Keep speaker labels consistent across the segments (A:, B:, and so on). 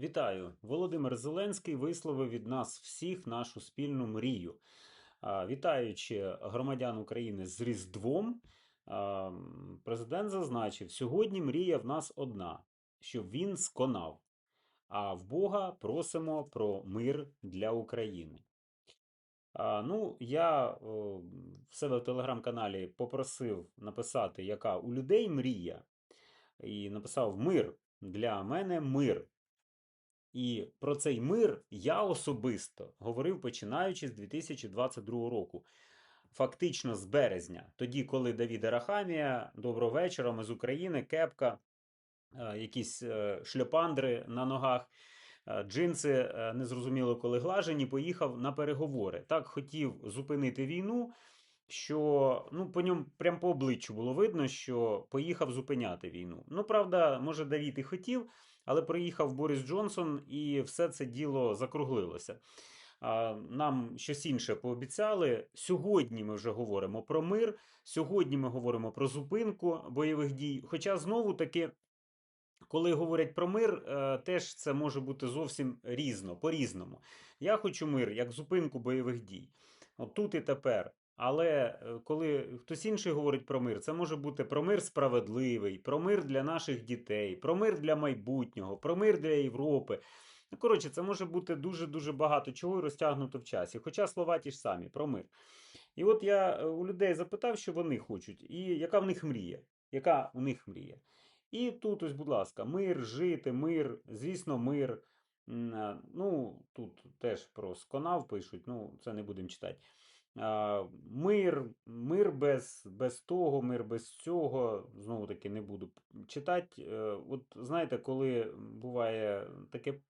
A: Вітаю! Володимир Зеленський висловив від нас всіх нашу спільну мрію. Вітаючи громадян України з Різдвом, президент зазначив, сьогодні мрія в нас одна, щоб він сконав. А в Бога просимо про мир для України. Ну, я в себе в телеграм-каналі попросив написати, яка у людей мрія, і написав мир. Для мене мир. І про цей мир я особисто говорив починаючи з 2022 року. Фактично з березня, тоді, коли Давід Арахамія, доброго вечора, ми з України, кепка, е, якісь е, шльопандри на ногах, е, джинси незрозуміло коли глажені, поїхав на переговори. Так хотів зупинити війну, що ну, по ньому прям по обличчю було видно, що поїхав зупиняти війну. Ну, правда, може, Давід і хотів, але приїхав Борис Джонсон, і все це діло закруглилося. Нам щось інше пообіцяли. Сьогодні ми вже говоримо про мир. Сьогодні ми говоримо про зупинку бойових дій. Хоча знову таки, коли говорять про мир, е, теж це може бути зовсім різно, по-різному. Я хочу мир як зупинку бойових дій. От тут і тепер. Але е, коли хтось інший говорить про мир, це може бути про мир справедливий, про мир для наших дітей, про мир для майбутнього, про мир для Європи. Ну, коротше, це може бути дуже-дуже багато чого і розтягнуто в часі. Хоча слова ті ж самі про мир. І от я е, у людей запитав, що вони хочуть, і яка в них мрія. Яка у них мрія? І тут, ось, будь ласка, мир, жити, мир, звісно, мир. Ну, тут теж про сконав пишуть, ну, це не будемо читати. Мир, мир без, без того, мир без цього. Знову таки не буду читати. Е, От знаєте, коли буває таке,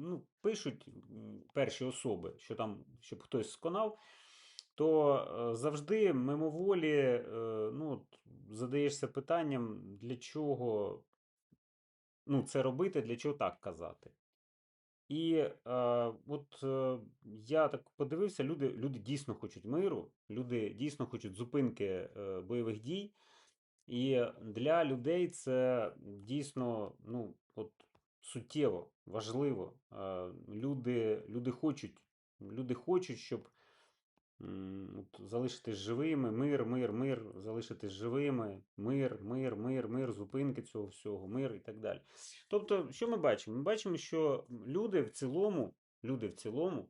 A: ну, пишуть перші особи, що там, щоб хтось сконав, то е, завжди мимоволі е, ну, задаєшся питанням, для чого ну, це робити, для чого так казати. І е, от е, я так подивився, люди, люди дійсно хочуть миру, люди дійсно хочуть зупинки е, бойових дій. І для людей це дійсно ну, от, суттєво, важливо. Е, люди, люди хочуть, люди хочуть, щоб от, залишитись живими, мир, мир, мир, залишитись живими, мир, мир, мир, мир, зупинки цього всього, мир і так далі. Тобто, що ми бачимо? Ми бачимо, що люди в цілому, люди в цілому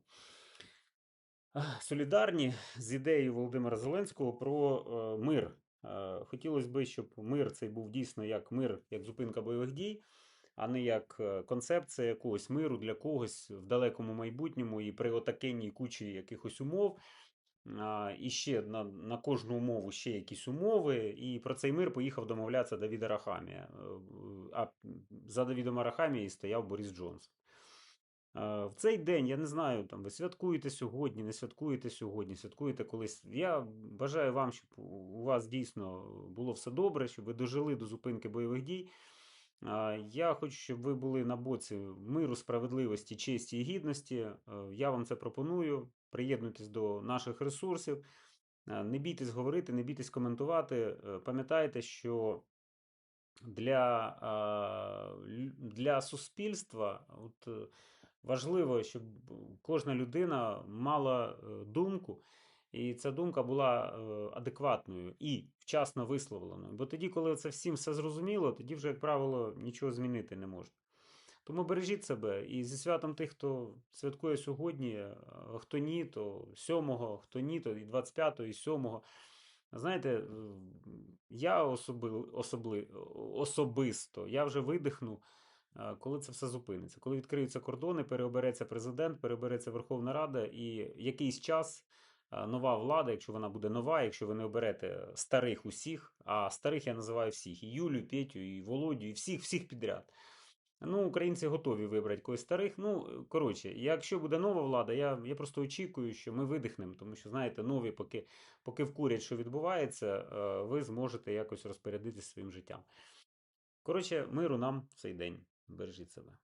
A: солідарні з ідеєю Володимира Зеленського про е, мир. Е, хотілося б, щоб мир цей був дійсно як мир, як зупинка бойових дій, а не як е, концепція якогось миру для когось в далекому майбутньому і при отакенній кучі якихось умов. І ще на, на кожну умову ще якісь умови, і про цей мир поїхав домовлятися Давід Арахамія. Е, А за Давідом Арахамією стояв Борис Джонсон. Е, В цей день, я не знаю, там ви святкуєте сьогодні, не святкуєте сьогодні, святкуєте колись. Я бажаю вам, щоб у вас дійсно було все добре, щоб ви дожили до зупинки бойових дій. Я хочу, щоб ви були на боці миру, справедливості, честі і гідності. Е, Я вам це пропоную. Приєднуйтесь до наших ресурсів. Е, Не бійтесь говорити, не бійтесь коментувати. Е, Пам'ятайте, що для, для суспільства от, е, важливо, щоб кожна людина мала е, думку, і ця думка була е, адекватною і вчасно висловленою. Бо тоді, коли це всім все зрозуміло, тоді вже, як правило, нічого змінити не можна. Тому бережіть себе і зі святом тих, хто святкує сьогодні, хто ні, то 7-го, хто ні, то і 25-го, і 7-го. Знаєте, е, я особи, особли, особисто я вже видихну, е, коли це все зупиниться. Коли відкриються кордони, переобереться президент, переобереться Верховна Рада, і якийсь час е, нова влада, якщо вона буде нова, якщо ви не оберете старих усіх, а старих я називаю всіх: і Юлю, Петю, і Володю, і всіх, всіх підряд. Ну, українці готові вибрати когось старих. Ну, коротше, якщо буде нова влада, я, я просто очікую, що ми видихнемо, тому що, знаєте, нові, поки, поки вкурять, що відбувається, е, ви зможете якось розпорядитися своїм життям. Коротше, миру нам в цей день. Бережіть себе.